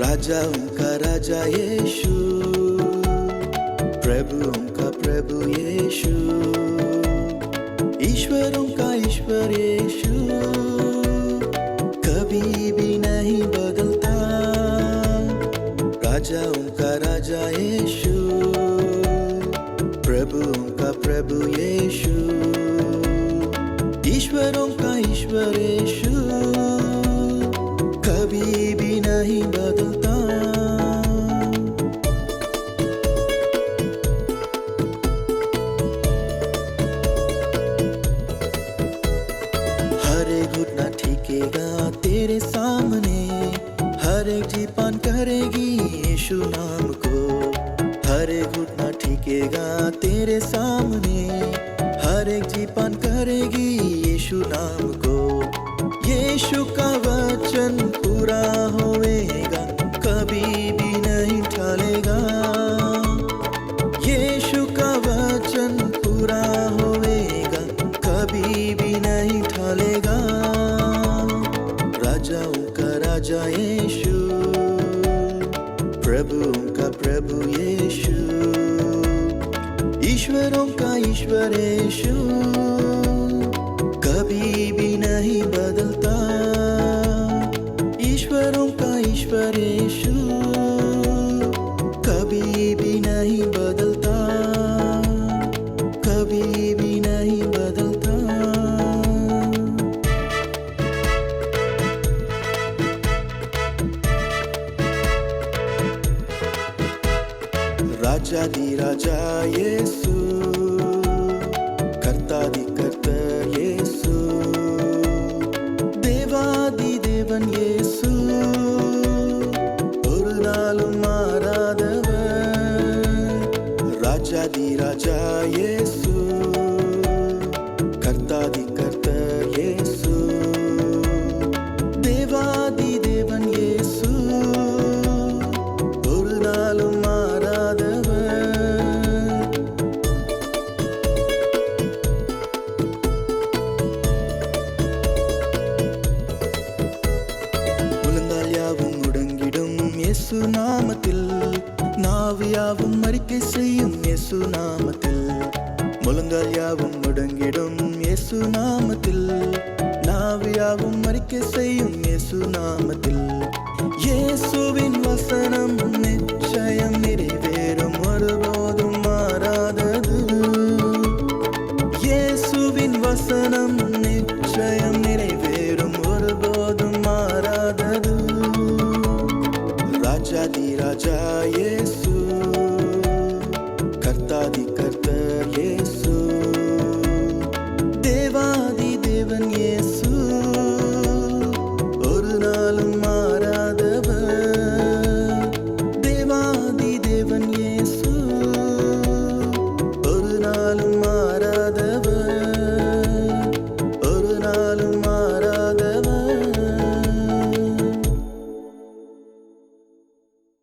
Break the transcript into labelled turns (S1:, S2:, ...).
S1: राजाओं का राजा यीशु। प्रभुओं का प्रभु यीशु। ईश्वरों का ईश्वर यीशु। कभी भी नहीं बदलता। राजाओं का राजा यीशु। प्रभुओं का प्रभु यीशु। ईश्वरों का ईश्वर यीशु। कभी भी नहीं बदलता। हर घुटना ठिकेगा तेरे सामने, हर एक जीपान करेगी यीशु नाम को। हर एक घुटना ठिकेगा तेरे सामने, हर एक जीपान करेगी यीशु नाम को। यीशु का कभी भी नहीं टालेगा यीशु का वचन पूरा होएगा, कभी भी नहीं टालेगा राजाओं का राजा यीशु, प्रभुओं का प्रभु यीशु, ईश्वरों का ईश्वर यीशु, कभी भी नहीं बदलता। ईश्वरों का ईश्वर ராஜாதி ராஜா இயேசு கர்த்தாதி கர்த்த இயேசு தேவாதி தேவன் இயேசு ஒரு நாளும் மாறாதவன் ராஜாதி ராஜா இயேசு இயேசு நாமத்தில். நாவியாவும் அறிக்கை செய்யும் இயேசு நாமத்தில். முழங்கால் யாவும் முடங்கிடும் இயேசு நாமத்தில். நாவியாவும் அறிக்கை செய்யும் இயேசு நாமத்தில். இயேசுவின் வசனம் நிச்சயம். yarın